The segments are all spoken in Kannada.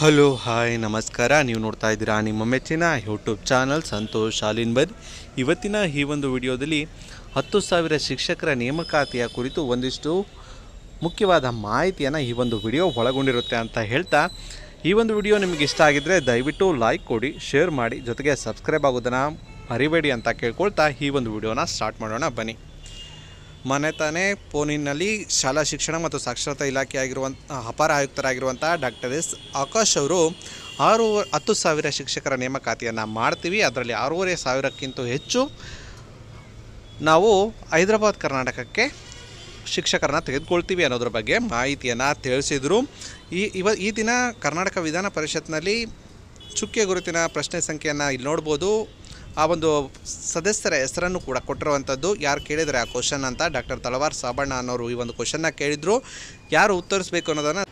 ಹಲೋ, ಹಾಯ್, ನಮಸ್ಕಾರ. ನೀವು ನೋಡ್ತಾ ಇದ್ದೀರಾ ನಿಮ್ಮ ಮೆಚ್ಚಿನ ಯೂಟ್ಯೂಬ್ ಚಾನಲ್ ಸಂತೋಷ್ ಬದ್. ಇವತ್ತಿನ ಈ ಒಂದು ವಿಡಿಯೋದಲ್ಲಿ ಹತ್ತು ಸಾವಿರ ಶಿಕ್ಷಕರ ನೇಮಕಾತಿಯ ಕುರಿತು ಒಂದಿಷ್ಟು ಮುಖ್ಯವಾದ ಮಾಹಿತಿಯನ್ನು ಈ ಒಂದು ವಿಡಿಯೋ ಒಳಗೊಂಡಿರುತ್ತೆ ಅಂತ ಹೇಳ್ತಾ, ಈ ಒಂದು ವಿಡಿಯೋ ನಿಮಗೆ ಇಷ್ಟ ಆಗಿದ್ದರೆ ದಯವಿಟ್ಟು ಲೈಕ್ ಕೊಡಿ ಶೇರ್ ಮಾಡಿ, ಜೊತೆಗೆ ಸಬ್ಸ್ಕ್ರೈಬ್ ಆಗೋದನ್ನು ಮರಿಬೇಡಿ ಅಂತ ಕೇಳ್ಕೊಳ್ತಾ ಈ ಒಂದು ವಿಡಿಯೋನ ಸ್ಟಾರ್ಟ್ ಮಾಡೋಣ. ಬನ್ನಿ. ಮನೆ ತಾನೇ ಫೋನಿನಲ್ಲಿ ಶಾಲಾ ಶಿಕ್ಷಣ ಮತ್ತು ಸಾಕ್ಷರತಾ ಇಲಾಖೆ ಆಗಿರುವಂಥ ಅಪಾರ ಆಯುಕ್ತರಾಗಿರುವಂಥ ಡಾಕ್ಟರ್ ಎಸ್ ಆಕಾಶ್ ಅವರು ಆರು, ಹತ್ತು ಸಾವಿರ ಶಿಕ್ಷಕರ ನೇಮಕಾತಿಯನ್ನು ಮಾಡ್ತೀವಿ. ಅದರಲ್ಲಿ ಆರೂವರೆ ಸಾವಿರಕ್ಕಿಂತ ಹೆಚ್ಚು ನಾವು ಹೈದರಾಬಾದ್ ಕರ್ನಾಟಕಕ್ಕೆ ಶಿಕ್ಷಕರನ್ನ ತೆಗೆದುಕೊಳ್ತೀವಿ ಅನ್ನೋದ್ರ ಬಗ್ಗೆ ಮಾಹಿತಿಯನ್ನು ತಿಳಿಸಿದರು. ಈ, ಇವ, ಈ ದಿನ ಕರ್ನಾಟಕ ವಿಧಾನ ಪರಿಷತ್ನಲ್ಲಿ ಚುಕ್ಕೆ ಗುರುತಿನ ಪ್ರಶ್ನೆ ಸಂಖ್ಯೆಯನ್ನು ಇಲ್ಲಿ ನೋಡ್ಬೋದು. ಆ ಒಂದು ಸದಸ್ಯರ ಹೆಸರನ್ನು ಕೂಡ ಕೊಟ್ಟಿರುವಂಥದ್ದು. ಯಾರು ಕೇಳಿದರೆ ಆ ಕ್ವಶನ್ ಅಂತ ಡಾಕ್ಟರ್ ತಳವಾರ್ ಸಾಬಣ್ಣ ಅನ್ನೋರು ಈ ಒಂದು ಕ್ವಶನ್ನ ಕೇಳಿದರು. ಯಾರು ಉತ್ತರಿಸಬೇಕು ಅನ್ನೋದನ್ನು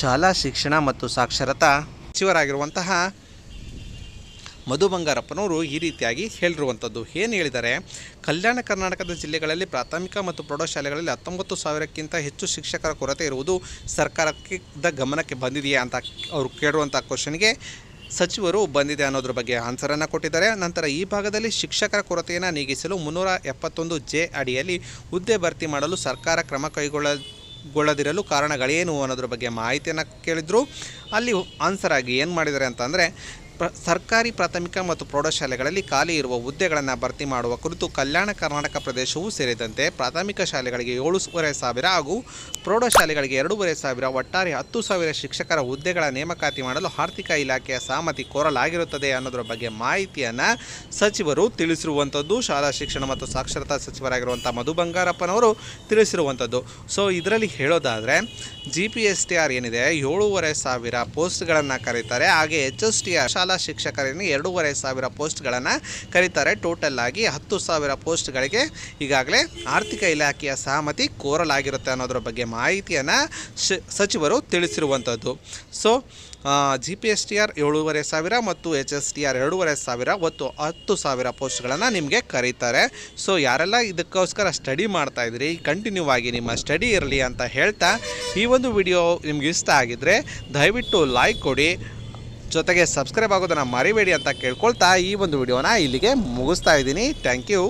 ಶಾಲಾ ಶಿಕ್ಷಣ ಮತ್ತು ಸಾಕ್ಷರತಾ ಸಚಿವರಾಗಿರುವಂತಹ ಮಧು ಬಂಗಾರಪ್ಪನವರು ಈ ರೀತಿಯಾಗಿ ಹೇಳಿರುವಂಥದ್ದು. ಏನು ಹೇಳಿದರೆ, ಕಲ್ಯಾಣ ಕರ್ನಾಟಕದ ಜಿಲ್ಲೆಗಳಲ್ಲಿ ಪ್ರಾಥಮಿಕ ಮತ್ತು ಪ್ರೌಢಶಾಲೆಗಳಲ್ಲಿ ಹತ್ತೊಂಬತ್ತು ಸಾವಿರಕ್ಕಿಂತ ಹೆಚ್ಚು ಶಿಕ್ಷಕರ ಕೊರತೆ ಇರುವುದು ಸರ್ಕಾರಕ್ಕೆ ಗಮನಕ್ಕೆ ಬಂದಿದೆಯಾ ಅಂತ ಅವರು ಕೇಳುವಂಥ ಕ್ವಶನ್ಗೆ ಸಚಿವರು ಬಂದಿದೆ ಅನ್ನೋದ್ರ ಬಗ್ಗೆ ಆನ್ಸರನ್ನು ಕೊಟ್ಟಿದ್ದಾರೆ. ನಂತರ ಈ ಭಾಗದಲ್ಲಿ ಶಿಕ್ಷಕರ ಕೊರತೆಯನ್ನು ನೀಗಿಸಲು ಮುನ್ನೂರ ಎಪ್ಪತ್ತೊಂದು ಜೆ ಅಡಿಯಲ್ಲಿ ಹುದ್ದೆ ಭರ್ತಿ ಮಾಡಲು ಸರ್ಕಾರ ಕ್ರಮ ಕೈಗೊಳ್ಳ ಗೊಳ್ಳದಿರಲು ಕಾರಣಗಳೇನು ಅನ್ನೋದ್ರ ಬಗ್ಗೆ ಮಾಹಿತಿಯನ್ನು ಕೇಳಿದರು. ಅಲ್ಲಿ ಆನ್ಸರ್ ಆಗಿ ಏನು ಮಾಡಿದ್ದಾರೆ ಅಂತಂದರೆ ಸರ್ಕಾರಿ ಪ್ರಾಥಮಿಕ ಮತ್ತು ಪ್ರೌಢಶಾಲೆಗಳಲ್ಲಿ ಖಾಲಿ ಇರುವ ಹುದ್ದೆಗಳನ್ನು ಭರ್ತಿ ಮಾಡುವ ಕುರಿತು ಕಲ್ಯಾಣ ಕರ್ನಾಟಕ ಪ್ರದೇಶವೂ ಸೇರಿದಂತೆ ಪ್ರಾಥಮಿಕ ಶಾಲೆಗಳಿಗೆ ಏಳೂವರೆ ಸಾವಿರ ಹಾಗೂ ಪ್ರೌಢಶಾಲೆಗಳಿಗೆ ಎರಡೂವರೆ ಸಾವಿರ ಒಟ್ಟಾರೆ ಹತ್ತು ಸಾವಿರ ಶಿಕ್ಷಕರ ಹುದ್ದೆಗಳ ನೇಮಕಾತಿ ಮಾಡಲು ಆರ್ಥಿಕ ಇಲಾಖೆಯ ಸಹಮತಿ ಕೋರಲಾಗಿರುತ್ತದೆ ಅನ್ನೋದರ ಬಗ್ಗೆ ಮಾಹಿತಿಯನ್ನು ಸಚಿವರು ತಿಳಿಸಿರುವಂಥದ್ದು. ಶಾಲಾ ಶಿಕ್ಷಣ ಮತ್ತು ಸಾಕ್ಷರತಾ ಸಚಿವರಾಗಿರುವಂಥ ಮಧು ಬಂಗಾರಪ್ಪನವರು ತಿಳಿಸಿರುವಂಥದ್ದು. ಸೊ, ಇದರಲ್ಲಿ ಹೇಳೋದಾದರೆ G P S T R ಏನಿದೆ? ಏಳೂವರೆ ಸಾವಿರ ಪೋಸ್ಟ್ಗಳನ್ನು ಕರೀತಾರೆ. ಹಾಗೆ ಎಚ್ ಎಸ್ ಟಿ ಆರ್ ಶಾಲಾ ಶಿಕ್ಷಕರನ್ನು ಎರಡೂವರೆ ಸಾವಿರ ಪೋಸ್ಟ್ಗಳನ್ನು ಕರೀತಾರೆ. ಟೋಟಲ್ ಆಗಿ ಹತ್ತು ಸಾವಿರ ಪೋಸ್ಟ್ಗಳಿಗೆ ಈಗಾಗಲೇ ಆರ್ಥಿಕ ಇಲಾಖೆಯ ಸಹಮತಿ ಕೋರಲಾಗಿರುತ್ತೆ ಅನ್ನೋದ್ರ ಬಗ್ಗೆ ಮಾಹಿತಿಯನ್ನು ಸಚಿವರು ತಿಳಿಸಿರುವಂಥದ್ದು so G P S T R ಏಳೂವರೆ ಸಾವಿರ ಮತ್ತು ಎಚ್ ಎಸ್ ಟಿ ಆರ್ ಎರಡೂವರೆ ಸಾವಿರ ಒತ್ತು ಹತ್ತು ಸಾವಿರ ಪೋಸ್ಟ್ಗಳನ್ನು ನಿಮಗೆ ಕರೀತಾರೆ. ಸೊ, ಯಾರೆಲ್ಲ ಇದಕ್ಕೋಸ್ಕರ ಸ್ಟಡಿ ಮಾಡ್ತಾ ಇದ್ರಿ ಕಂಟಿನ್ಯೂ ಆಗಿ ನಿಮ್ಮ ಸ್ಟಡಿ ಇರಲಿ ಅಂತ ಹೇಳ್ತಾ ಈ ಒಂದು ವಿಡಿಯೋ ನಿಮ್ಗೆ ಇಷ್ಟ ಆಗಿದ್ದರೆ ದಯವಿಟ್ಟು ಲೈಕ್ ಕೊಡಿ. ಜೊತೆಗೆ ಸಬ್ಸ್ಕ್ರೈಬ್ ಆಗೋದನ್ನು ಮರಿಬೇಡಿ ಅಂತ ಕೇಳ್ಕೊಳ್ತಾ ಈ ಒಂದು ವಿಡಿಯೋನ ಇಲ್ಲಿಗೆ ಮುಗಿಸ್ತಾ ಇದ್ದೀನಿ. Thank you